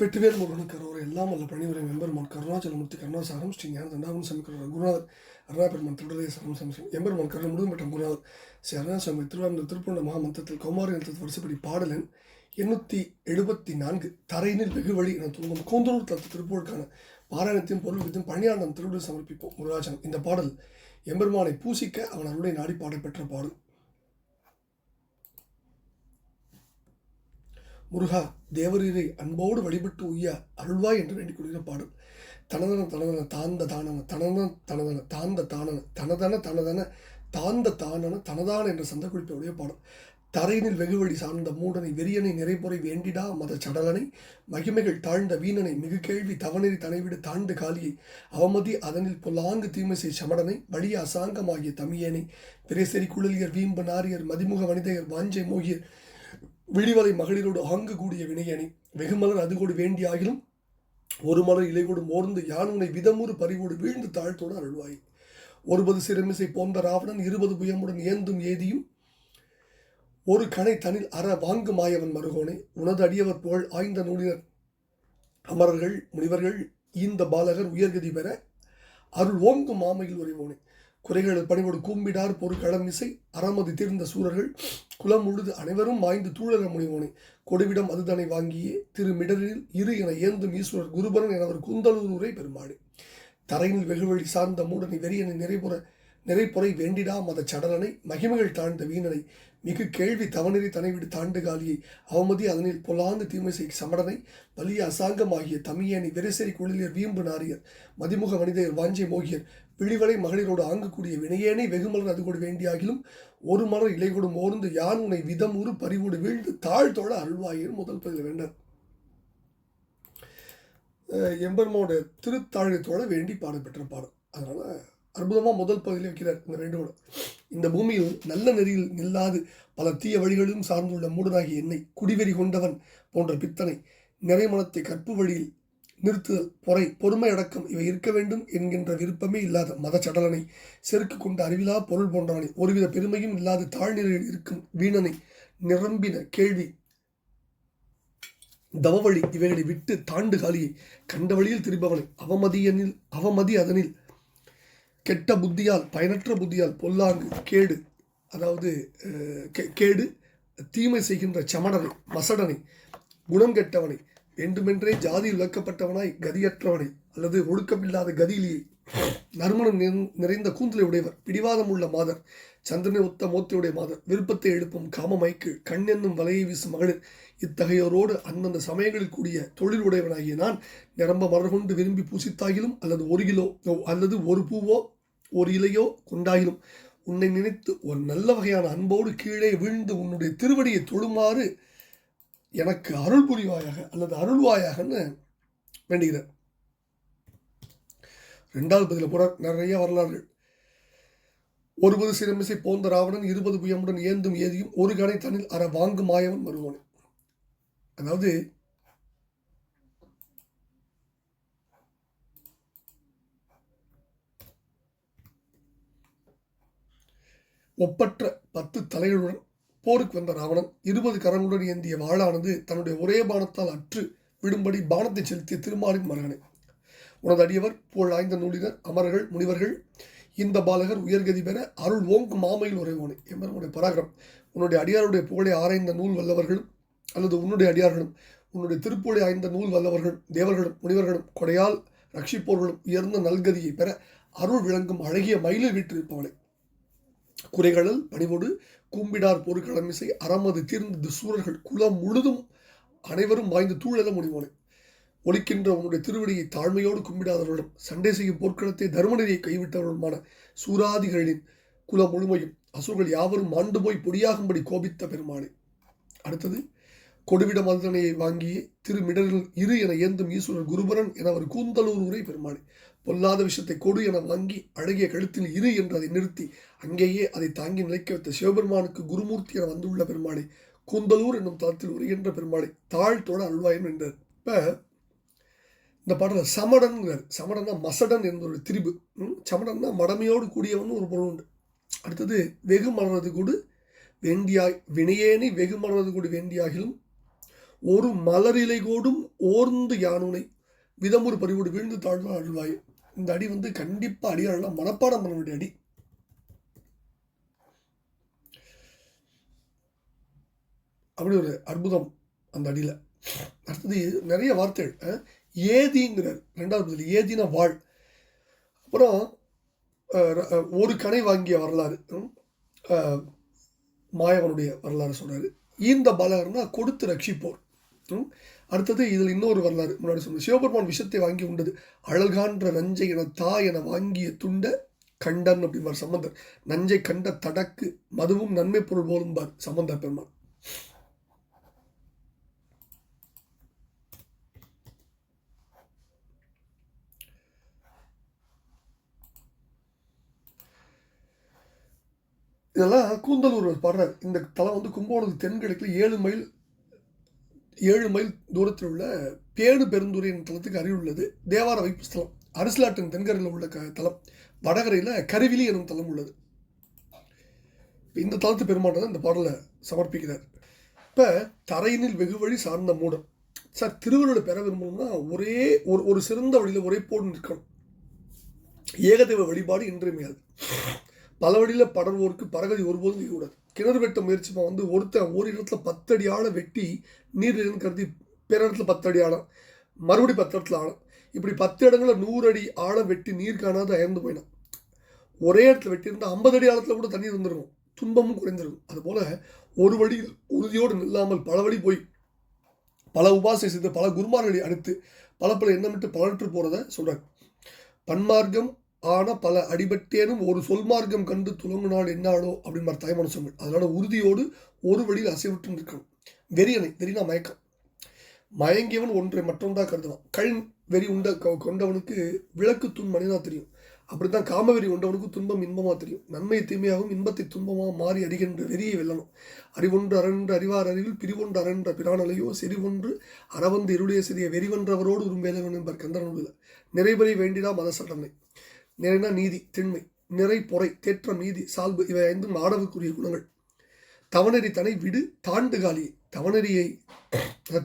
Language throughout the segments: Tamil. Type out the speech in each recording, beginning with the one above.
வெற்றிவேல் முருகன் கரோரை எல்லாம் அல்ல பணிவுரை எம்பெருமான் கருணாச்சலமூர்த்தி கருணாசாரம் ஸ்ரீ ஞான தண்டாபன் சாமி கருணா குருநாதர் அருணாபெருமன் திருடதே சரம் சம்சம் எம்பெருமான் கருணை முழுவதும் மற்றும் குருநாதர் ஸ்ரீ அருணாசாமி திருவாரூர் திருப்பூர்ண மகாமந்திரத்தில் கௌமாரி நிலத்தில் வருஷப்படி பாடலன் எண்ணூற்றி எழுபத்தி நான்கு தரையினில் வெகு வழி என தூங்கும் கூந்தலூர் தத்து திருப்பூருக்கான பாராயணத்தையும் பொருள் வித்தும் பணியாண்டம் திருவிழா சமர்ப்பிப்போம் முருகாச்சலம். இந்த பாடல் எம்பெருமானை பூசிக்க அவன் அருளை நாடி பாடப்பெற்ற பாடல். முருகா தேவரீரை அன்போடு வழிபட்டு உய்ய அருள்வாய் என்று வேண்டிக் கொள்கிற பாடல். தனதன தனதன தாந்த தானன தனதன தனதன தாந்த தானன தனதன தனதன தாந்த தானன தனதான என்ற சந்த குறிப்புடைய பாடல். தரையினில் வெகுவழி சார்ந்த மூடனை வெறியனை நிறைபுறை வேண்டிடா மத சடலனை மகிமைகள் தாழ்ந்த வீணனை மிகு கேள்வி தவநெறி தனைவிடு தாண்டு காலியை அவமதி அதனில் பொல்லாங்கு தீமைசை சமடனை வழிய அசாங்கமாகிய தமியேனை பிரேசரி குழலியர் வீம்பு நாரியர் மதிமுக வனிதையர் வாஞ்சை மோகியர் விழிவலை மகளிரோடு ஆங்கு கூடிய வினையணி வெகுமலர் அதுகோடு வேண்டியாகிலும் ஒரு மலர் இலைகோடு மோர்ந்து யானுனை விதமுறு பறிவோடு வீழ்ந்து தாழ்த்தோடு அருள்வாய். ஒருபது சிறுமிசை போன்ற ராவணன் இருபது புயமுடன் ஏந்தும் ஏதியும் ஒரு கணை தனில் அற வாங்கு மாயவன் மருகோனை. உனது அடியவர் புகழ் ஆய்ந்த நூலினர் அமரர்கள் முனிவர்கள் ஈந்த பாலகர் உயர்கதி பெற அருள் ஓங்கும் மாமையில் உறைவோனே. குறைகள் பணிவோடு கூம்பிடார் பொருட்களம் இசை அறமதி தீர்ந்த சூரர்கள். குலம் உழுது அனைவரும் வாய்ந்து தூழல முனிவோனே. கொடுவிடம் அதுதனை வாங்கியே. திருமிடலில் இரு என ஏந்தும் ஈஸ்வரர் குருபரன் எனவர் குந்தலூரை பெருமாடு தரையில் வெகுவழி சார்ந்த மூடனை வெறியனை நிறைபுற நிறைப்புரை வேண்டிடா மத சடலனை. மகிமைகள் தாழ்ந்த வீணனை. மிகு கேள்வி தவநெறி தனைவிடு தாண்டு காலியை. அவமதி அதனில் பொல்லாந்து தீமைசை சமடனை. வலிய அசாங்கமாகிய தமியேனை வெரிசரி குழலியர் வீம்பு நாரியர். மதிமுக மனிதர் வாஞ்சை மோகியர். விழிவலை மகளிரோடு ஆங்கக்கூடிய வினையேனை வெகுமலர் அது கூட வேண்டியாகிலும் ஒரு மலர் இலைகொடும் ஓர்ந்து யான் உனை விதம் உரு பறிவோடு வீழ்ந்து தாழ்த்தோட அருள்வாயர் முதல் பதில் வேண்டார் எம்பெருமோட திருத்தாழத்தோட வேண்டி பாடப்பெற்ற பாடல். அதனால் அற்புதமாக முதல் பகுதியில் வைக்கிறார் இந்த வேண்டுகோள் இந்த பூமியில் நல்ல நெறியில் நில்லாது பல தீய வழிகளிலும் சார்ந்துள்ள மூடனாகிய என்னை குடிவெறி கொண்டவன் போன்ற பித்தனை நிறைமணத்தை கற்பு வழியில் நிறுத்துதல் பொறை பொறுமை அடக்கம் இவை இருக்க வேண்டும் என்கின்ற விருப்பமே இல்லாத மத சடலனை செருக்கு கொண்ட அறிவிலா பொருள் போன்றவனை ஒருவித பெருமையும் இல்லாத தாழ்நிலையில் இருக்கும் வீணனை நிரம்பின கேள்வி தவவழி இவைகளை விட்டு தாண்டு காலியை கண்ட வழியில் திரும்பவனை அவமதியனில் அவமதி அதனில் கெட்ட புத்தியால் பயனற்ற புத்தியால் பொல்லாங்கு கேடு அதாவது கேடு தீமை செய்கின்ற சமடனை மசடனை குணம் கெட்டவனை வேண்டுமென்றே ஜாதி விளக்கப்பட்டவனாய் கதியற்றவனை அல்லது ஒழுக்கமில்லாத கதியிலேயே. நறுமணம் நிறைந்த கூந்தலை உடையவர் பிடிவாதம் உள்ள மாதர் சந்திரனை ஒத்த மோத்தையுடைய மாதர் விருப்பத்தை எழுப்பும் காமமைக்கு கண் என்னும் வலையை வீசும் மகளிர் இத்தகையோரோடு அந்தந்த சமயங்களில் கூடிய தொழில் உடையவனாகிய நான் நிரம்ப மலர்கொண்டு விரும்பி பூசித்தாகிலும் அல்லது ஒரு கிலோ அல்லது ஒரு பூவோ ஒரு இலையோ கொண்டாயிலும் உன்னை நினைத்து ஒரு நல்ல வகையான அன்போடு கீழே வீழ்ந்து உன்னுடைய திருவடியை தொழுமாறு எனக்கு அருள் புரிவாயாக அல்லது அருள்வாயாகன்னு வேண்டுகிறார் ரெண்டாவது பதில போற நிறைய வரலாறுகள். ஒருபது சிறமிசை போந்த ராவணன் இருபது புயமுடன் ஏந்தும் ஏதியும் ஒரு கணை தன்னில் அற வாங்கு மாயவன் வருவான். அதாவது ஒப்பற்ற பத்து தலைகளுடன் போருக்கு வந்த ராவணன் இருபது கரங்களுடன் ஏந்திய வாழானது தன்னுடைய ஒரே பானத்தால் அற்று விடும்படி பானத்தை செலுத்திய திருமாலின் மகனே. உனது அடியவர் புகழ் ஆய்ந்த நூலினர் அமரர்கள் முனிவர்கள் இந்த பாலகர் உயர்கதி பெற அருள் ஓங்கு மாமையில் உறைவோனே. என்பது உன்னுடைய பராகரம் உன்னுடைய அடியாருடைய புகழை ஆராய்ந்த நூல் வல்லவர்களும் அல்லது உன்னுடைய அடியார்களும் உன்னுடைய திருப்புகழை ஆய்ந்த நூல் வல்லவர்களும் தேவர்களும் முனிவர்களும் கொடையால் ரட்சிப்போர்களும் உயர்ந்த நல்கதியை பெற அருள் விளங்கும் அழகிய மயிலில் வீட்டிருப்பவனை குறைகளல் பணிவோடு கும்பிடார் பொருட்களமிசை அறமது தீர்ந்த சூரர்கள் குலம் முழுதும் அனைவரும் வாய்ந்து தூழல முடிவோனே. ஒழிக்கின்ற உன்னுடைய திருவடியை தாழ்மையோடு கும்பிடாதவர்களும் சண்டை செய்யும் போர்க்களத்தை தர்மநெறியை கைவிட்டவர்களுமான சூராதிகளின் குலம் முழுமையும் அசுர்கள் யாவரும் ஆண்டு போய் பொடியாகும்படி கோபித்த பெருமானே. அடுத்தது கொடுவிட மதனையை வாங்கியே திருமிடரில் இரு என ஏந்தும் ஈஸ்வரர் குருபரன் என அவர் கூந்தலூர் உரை பெருமானே. பொல்லாத விஷயத்தை கொடு என வாங்கி அழகிய கழுத்தில் இரு என்று அதை நிறுத்தி அங்கேயே அதை தாங்கி நிலைக்க வைத்த சிவபெருமானுக்கு குருமூர்த்தி என வந்துள்ள பெருமாளை கூந்தலூர் என்னும் தளத்தில் உரைகின்ற பெருமாளை தாழ்த்தோட அல்வாயம் என்றார் இப்போ இந்த பாடலில் சமடன்கிறார் சமடன்னா மசடன் என்ற ஒரு திரிபு சமடன்னா மடமையோடு கூடியவன் ஒரு பொருள் உண்டு. அடுத்தது வெகு மலர்றது கூடு வேண்டியாய் வினையேனி வெகு மலர்றது கூடு வேண்டியாகிலும் ஒரு மலரிலை கோடும் ஓர்ந்து யானுனை விதமுறு பறிவோடு வீழ்ந்து தாழ்வா அழுவாய் இந்த அடி வந்து கண்டிப்பாக அடியாளெல்லாம் மனப்பாடம் பண்ண வேண்டிய அடி. அப்படி ஒரு அற்புதம் அந்த அடியில். அடுத்தது நிறைய வார்த்தைகள் ஏதிங்கிறார். ரெண்டாவது பதில் ஏதினா வாழ். அப்புறம் ஒரு கனை வாங்கிய வரலாறு மாயவனுடைய வரலாறு சொல்கிறார் ஈந்த பாலகர்னா கொடுத்து ரட்சிப்போர். அடுத்தது இதில் இன்னொரு வரலாறு முன்னாடி சொன்ன சிவபெருமான் விஷத்தை வாங்கி உண்டது. அழகான்ற நஞ்சை என தா என வாங்கிய துண்ட கண்டன் அப்படிம்பார் சம்பந்தர். நஞ்சை கண்ட தடக்கு மதுவும் நன்மை பொருள் போலும்பார் சம்பந்த பெருமான். இதெல்லாம் கூந்தலூர் பாடுறார். இந்த தலம் வந்து கும்பகோணத்துக்கு தென்கிழக்கில் ஏழு மைல் ஏழு மைல் தூரத்தில் உள்ள பேடு பெருந்துறை என்ற தலத்துக்கு அருகில் உள்ளது. தேவார வைப்பு ஸ்தலம். அரசலாட்டின் தென்கரையில் உள்ள க தலம் வடகரையில் கருவிலி எனும் தலம் உள்ளது. இந்த தலத்து பெருமான் தான் இந்த பாடலை சமர்ப்பிக்கிறார். இப்போ தரையினில் வெகு வழி சார்ந்த மூடம். சார் திருவள்ளுவர் பெற விரும்பணும்னா ஒரே ஒரு ஒரு சிறந்த வழியில் ஒரே போடு நிற்கணும். ஏகதெய்வ வழிபாடு இன்றியமையாது. பல வழியில் படர்வோருக்கு பரகதி ஒருபோதும் கூடாது கிணறு வெட்ட முயற்சிப்பான் வந்து ஒருத்தன் ஒரு இடத்துல பத்து அடி ஆழம் வெட்டி நீர் கருதி பிற இடத்துல பத்து அடி ஆழம் மறுபடி பத்து இடத்துல ஆழம். இப்படி பத்து இடங்களில் நூறு அடி ஆழம் வெட்டி நீர் காணாத அயர்ந்து போயினான் ஒரே இடத்துல வெட்டியிருந்தால் ஐம்பது அடி ஆழத்தில் கூட தண்ணீர் வந்துருக்கும். துன்பமும் குறைந்திருக்கும். அதுபோல் ஒரு வழி உறுதியோடு நில்லாமல் பல வழி போய் பல உபாசனை செய்து பல குருமார்களை அடுத்து பல பல எண்ணமிட்டு பலற்று போகிறத சொல்கிறார் பன்மார்க்கம் ஆன பல அடிபட்டேனும் ஒரு சொல்மார்க்கம் கண்டு துலங்கினால் என்னாலோ அப்படின்னு தாய்மான சொல் அதனால் உறுதியோடு ஒரு வழியில் அசைவிட்டு இருக்கணும் வெறியனை வெறினா மயக்கம். மயங்கியவன் ஒன்றை மற்றொன்றாக கருதுவான் கண் வெறி உண்ட கொண்டவனுக்கு விளக்கு துன் மனிதனா தெரியும். அப்படித்தான் காமவெறி கொண்டவனுக்கு துன்பம் இன்பமாக தெரியும். நன்மை தீமையாகவும் இன்பத்தை துன்பமாக மாறி அறிகின்ற வெறியை வெல்லணும். அறிவொன்று அரன்று அறிவார் அறிவில் பிரிவொன்று அரன்ற பிரானலையோ செறிவொன்று அறவந்து இருளிய சிறிய வெறிவன்றவரோடு உரும்பேலவன் என்பார் கந்தரனுள்ள நிறைபறி வேண்டினா மத சட்டமை. நிறைனா நீதி திண்மை நிறை பொறை தேற்றம் நீதி சால்பு இவை ஐந்தும் ஆடவுக்குரிய குணங்கள். தவநெறி தனை விடு தாண்டு காலி தவநெறியை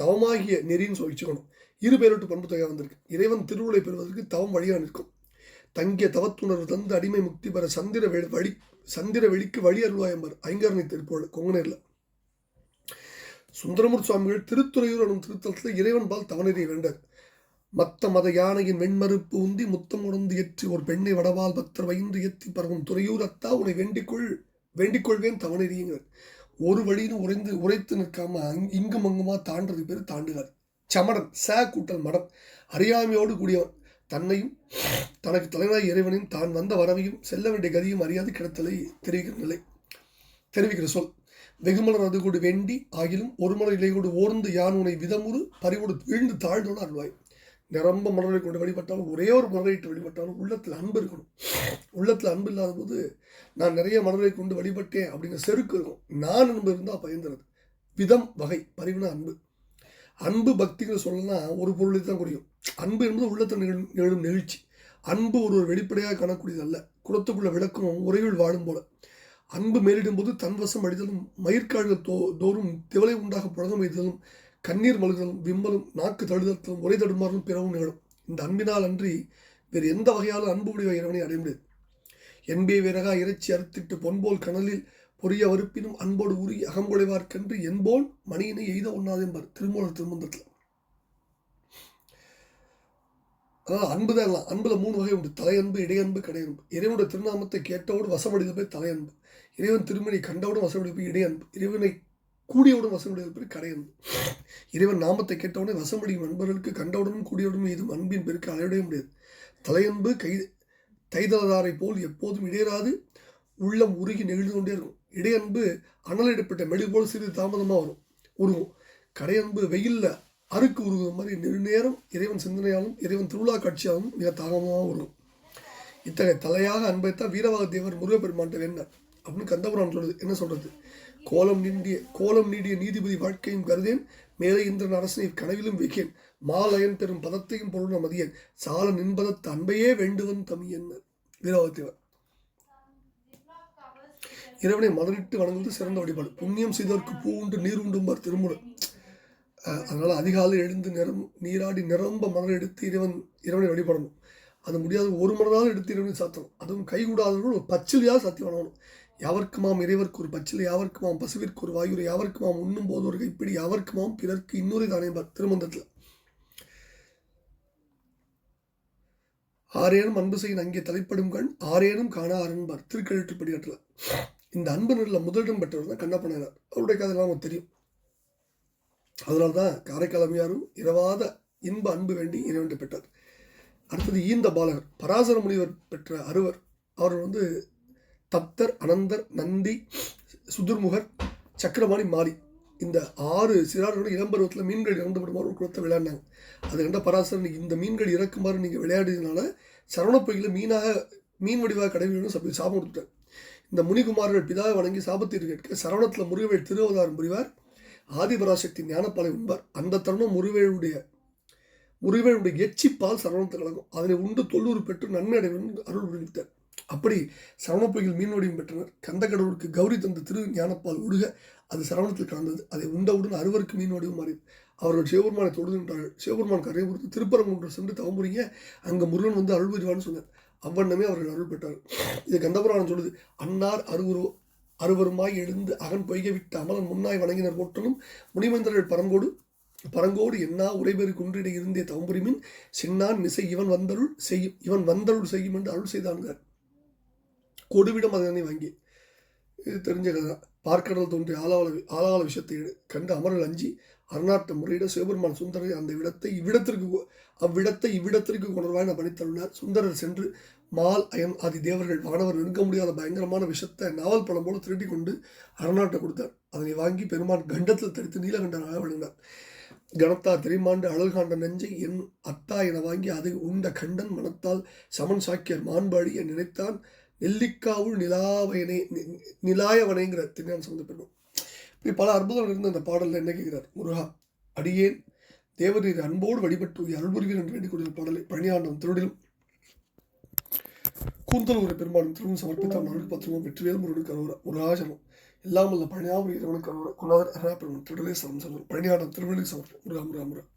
தவமாகிய நெறின்னு சொல்லி வச்சுக்கணும் இரு பேரோட்டு பண்பு தொகையாக வந்திருக்கு. இறைவன் திருவுளை பெறுவதற்கு தவம் வழியாக நிற்கும். தங்கிய தவத்துணர்வு தந்து அடிமை முக்தி பெற சந்திர வழி சந்திர வெளிக்கு வழி அருள்வாய் என்பர் ஐங்கரணை திருப்போல் கொங்கனேரில் சுந்தரமூர் சுவாமிகள் திருத்துறையூர் எனும் திருத்தலத்தில் இறைவன் பால் தவநெறியை வேண்டார். மத்த மத யானையின் வெண்மறுப்பு உந்தி முத்தம் உணர்ந்து ஏற்றி ஒரு பெண்ணை வடவால் பக்தர் வைந்து ஏற்றி பரவும் துறையூர் அத்தா உன்னை வேண்டிக்கொள் வேண்டிக்கொள்வேன் தவநெறியுங்கிறார் ஒரு வழின்னு உறைந்து உரைத்து நிற்காம இங்கும் அங்குமா தாண்டது பேர் தாண்டுகார் சமடன் ச கூட்டல் மடம். அறியாமையோடு கூடியவன். தன்னையும் தனக்கு தலைவராய் இறைவனையும் தான் வந்த வரவையும் செல்ல வேண்டிய கதியும் அறியாது கிடத்தலை தெரிவிக்கிற நிலை தெரிவிக்கிற சொல். வெகுமலர் அது கூட வேண்டி ஆகிலும் ஒரு மலர் இலையோடு ஓர்ந்து யான் உனை விதமுறு பறிவோடு வீழ்ந்து தாழ்ந்தோடு அருள்வாய். நிரம்ப மனநிலை கொண்டு வழிபட்டாலும் ஒரே ஒரு மலரைட்டு வழிபட்டாலும் உள்ளத்தில் அன்பு இருக்கணும். உள்ளத்தில் அன்பு இல்லாத போது நான் நிறைய மனநிலை கொண்டு வழிபட்டேன் அப்படிங்கிற செருக்கு இருக்கும். நான் அன்பு இருந்தால் பயந்துறது. விதம் வகை பரிவுனா அன்பு. அன்பு பக்திகள் சொல்லலாம் ஒரு பொருளை தான் குறையும் அன்பு என்பது உள்ளத்தில் நிகழும் நிகழும் நிகழ்ச்சி. அன்பு ஒரு ஒரு வெளிப்படையாக காணக்கூடியது அல்ல. குளத்துக்குள்ள விளக்கும் உரையுள் வாழும் போல. அன்பு மேலிடும் போது தன்வசம் அடிதலும் மயிர்கால்கள் தோ தோறும் திவலை உண்டாக புழகம் வைத்தலும் கண்ணீர் மல்குதலும் விம்மலும் நாக்கு தழுதலும் உரை தடுமாறும் பிறவும் நிகழும். இந்த அன்பினால் அன்றி வேறு எந்த வகையாலும் அன்பு உடைய இறைவனை அடைய முடியாது. என்பே விறகா இறைச்சி அறுத்திட்டு பொன்போல் கனலில் பொரிய வறுப்பினும் அன்போடு உரி அகம்புடைவார்க்கென்று என்போல் மணியினை எய்த ஒண்ணாது என்பார் திருமூலர் திருமந்தத்தில் அதாவது அன்பு தான் எல்லாம். மூணு வகை உண்டு. தலையன்பு இடையன்பு கடையன்பு. இறைவனுடைய திருநாமத்தை கேட்டவோடு வசமடைந்த போய் தலையன்பு. இறைவன் திருமணி கண்டவுடன் வசமடைந்த போய் இடையன்பு. இறைவனை கூடியவுடன் வசமுடைய பெருக்கு கடையன்பு இறைவன் நாமத்தை கேட்டவுடனே வசமுடியும் நண்பர்களுக்கு கண்டவுடனும் கூடியவுடனும் இதுவும் அன்பின் பெருக்கு அளவிடவே முடியாது. தலையன்பு கை தைதலதாரை போல் எப்போதும் இடையராது உள்ளம் உருகி நெகிழ்ந்து கொண்டே இருக்கும். இடையன்பு அனலிடப்பட்ட மெழு போல் சிறிது தாமதமாக வரும். உருகும். கடையன்பு வெயில்ல அறுக்கு உருகுற மாதிரி நெடுநேரம் இறைவன் சிந்தனையாலும் இறைவன் திருவிழா காட்சியாலும் மிக தாமதமாக வரும் இத்தகைய தலையாக அன்பைத்தான் வீரவாக தேவர் முருகப்பெருமான்ட்ட வேண்டார் அப்படின்னு கந்தபுரான் சொல்றது என்ன சொல்றது? கோலம் நீண்டிய கோலம் நீடிய நீதிபதி வாழ்க்கையும் கருதேன். மேலே இந்திரன் அரசனை கனவிலும் வைக்கேன் மாலயன் பெறும் பதத்தையும் பொருள் மதியன். சால நின்பதத்து அன்பையே வேண்டுவன் தமியன் வீரவாகத்தேவர் இறைவனை மலரிட்டு வணங்குவது சிறந்த வழிபாடு. புண்ணியம் செய்தவர்க்கு பூ உண்டு நீர் உண்டும்பார் திருமுறை அஹ், அதனால அதிகாலை எழுந்து நிறம் நீராடி நிரம்ப மலர் எடுத்து இறைவன் இறைவனை வழிபடணும். அது முடியாது ஒரு மனதாக எடுத்து இறைவனை சாத்தணும். அதுவும் கைகூடாதவர்கள் ஒரு பச்சிலையாக சாத்தி வணங்கணும். யாவர்க்குமாம் இறைவர்க்கு ஒரு பச்சிலை யாவர்க்குமாம் பசுவிற்கு ஒரு வாயுரை யாவர்க்குமாம் உண்ணும் போது ஒரு கைப்பிடி யாவர்க்குமாம் பிறர்க்கு இன்னொரு தானே திருமந்தத்தில் ஆரேனும் அன்பு செய்யின் அங்கே தலைப்படும் கண் ஆரேனும் காணா அரண்பார். திருக்கழுற்றுப்படி ஆற்றல இந்த அன்பு நிலையில் முதலிடம் பெற்றவர் தான் கண்ணப்பனார் அவருடைய கதையெல்லாம் நமக்கு தெரியும். அதனால தான் காரைக்காலமையாரும் இரவாத இன்ப அன்பு வேண்டி இறைவன் பெற்றார். அடுத்தது ஈந்த பாலகர். பராசர முனிவர் பெற்ற அறுவர் அவர் வந்து தப்தர் அனந்தர் நந்தி சுதுர்முகர் சக்கரவாணி மாறி இந்த ஆறு சிறார்களோட இளம்பருவத்தில் மீன்கள் இறந்துவிடுமாறு ஒரு குளத்தை விளையாடினாங்க. அது கண்ட பராசரன் இந்த மீன்கள் இறக்குமாறு நீங்கள் விளையாடினால சரவணப்பொய்யில் மீனாக மீன் வடிவாக கடைவிடணும் சப்பி சாபம் கொடுத்துட்டார். இந்த முனிகுமாரர்கள் பிதாவை வணங்கி சாபத்தீர் கேட்க சரவணத்தில் முருகவேல் திருவதாரம் புரிவார் ஆதிபராசக்தி ஞானப்பாலை உண்பார். அந்த தருணம் முருகவேளுடைய முருகவேளுடைய எச்சிப்பால் சரவணத்தை கலங்கும் அதனை உண்டு தொல்லூர் பெற்று நன்மை அடைவன் அருள் புரிவித்தார். அப்படி சரவணப்பொய்யில் மீன் வடிவம் பெற்றனர் கந்தக்கடவுளுக்கு கௌரி தந்த திரு ஞானப்பால் ஒடுக அது சரவணத்தில் கலந்தது. அதை உண்டவுடன் அறுவருக்கு மீன் வடிவம் மாறியது. அவர்கள் சிவபெருமானை தொழுது நின்றார்கள். சிவபெருமான் கரையை பொறுத்து திருப்பரங்குன்றம் சென்று தவம்புறீங்க அங்கே முருகன் வந்து அருள் புரிவான்னு சொன்னார். அவ்வண்ணமே அவர்கள் அருள் பெற்றார்கள் இது கந்தபுராணம் சொல்லுது அன்னார் அருவுரு அருவருமாய் எழுந்து அகன் பொய்கை விட்ட அமலன் முன்னாய் வணங்கினர் போற்றலும் முனிமந்தர்கள் பரங்கோடு பரங்கோடு என்னா உரைபெரு குன்றிட இருந்தே தவம்புரிமின் சின்னான் மிசை இவன் வந்தருள் செய்யும் இவன் வந்தருள் செய்யும் என்று அருள் செய்தான்கிறார் கொடுவிடம் அதனை வாங்கி. இது தெரிஞ்ச கதை. பார்க்கடல் தோன்றி ஆளாள ஆளாள விஷயத்தை கண்டு அமரல் அஞ்சி அருணாட்ட முறையிட சிவபெருமான் சுந்தரர் அந்த விடத்தை இவ்விடத்திற்கு அவ்விடத்தை இவ்விடத்திற்கு கொணர்வாய் நான் பணித்தருளினார். சுந்தரர் சென்று மால் அயன் ஆதி தேவர்கள் வானவர் நிற்க முடியாத பயங்கரமான விஷத்தை நாவல் பழம் போல திருட்டி கொண்டு அரணாட்டை கொடுத்தார். அதனை வாங்கி பெருமான் கண்டத்தில் தடுத்து நீலகண்டனாக விழுந்தார். கணத்தா திரிமாண்டு அழல்காண்ட நெஞ்சை என் அத்தா என வாங்கி அதை உண்ட கண்டன் மனத்தால் சமன் சாக்கியர் மாண்பாடி என் நினைத்தான். நெல்லிக்காவுள் நிலாவயனே நி- நிலாயவனைங்கிற திருஞான சம்பந்த பெருமான். இப்படி பல அற்புதங்கள் இருந்த அந்த பாடலில் என்ன கேட்கிறார்? முருகா அடியேன் தேவரீர் அன்போடு வழிபட்டு உய்ய அருள்புரிவீர் என்று வேண்டிக் பாடலை பழனியாண்டம் திருடிலும் கூந்தலூர் பெருமாளும் திருமணம் சமர்ப்பித்த அருள் பத்திரமும் வெற்றிவேல் முருகனுக்கு அருவர முருகாசனம். எல்லாம் உள்ள பழனியாபுரி இறைவனுக்கு அருவர குணாதர் அருணா பெருமான் திருடலே சரம் சொல்லும் பழனியாண்டம் திருவள்ளுவர் சமர்ப்பம் முருகா முருகா முருகா.